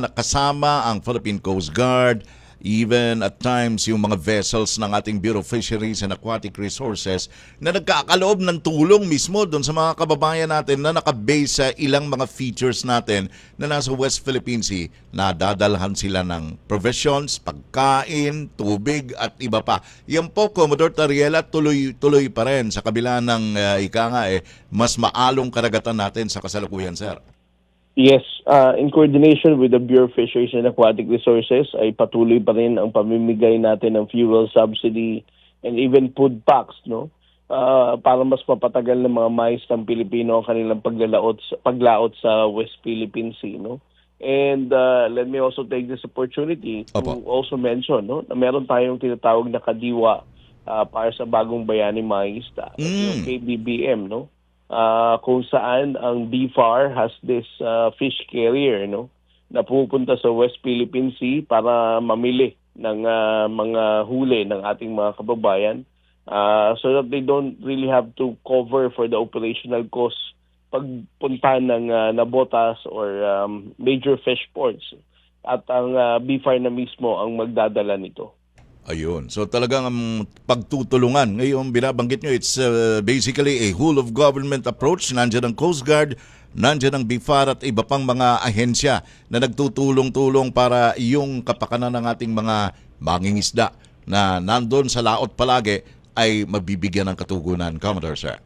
na kasama ang Philippine Coast Guard, even at times yung mga vessels ng ating Bureau of Fisheries and Aquatic Resources na nagkakaloob ng tulong mismo doon sa mga kababayan natin na nakabase sa ilang mga features natin na nasa West Philippine Sea na dadalhan sila ng provisions, pagkain, tubig at iba pa. Yan po, Commodore Tariela, tuloy-tuloy pa rin sa kabila ng uh, ika nga eh, mas maalong karagatan natin sa kasalukuyan, sir. Yes, uh, in coordination with the Bureau of Fisheries and Aquatic Resources ay patuloy pa rin ang pamimigay natin ng fuel subsidy and even food packs, no? Uh, para mas mapatagal ng mga mais ng Pilipino ang kanilang paglalaot sa, paglaot sa West Philippine Sea, no? And uh, let me also take this opportunity to Opo. also mention, no, na meron tayong tinatawag na kadiwa uh, para sa bagong bayani mga isda, yung KBBM, no? Uh, kung saan ang BFAR has this uh, fish carrier no? Na pupunta sa West Philippine Sea para mamili ng uh, mga huli ng ating mga kababayan. Uh, so that they don't really have to cover for the operational costs pagpunta ng uh, Nabotas or um, major fish ports. At ang uh, BFAR na mismo ang magdadala nito. Ayun. So talagang ang pagtutulungan. Ngayon binabanggit nyo, it's uh, basically a whole of government approach. Nandiyan ang Coast Guard, nandiyan ang BIFAR at iba pang mga ahensya na nagtutulong-tulong para yung kapakanan ng ating mga mangingisda na nandun sa laot palagi ay mabibigyan ng katugunan. Commodore, sir.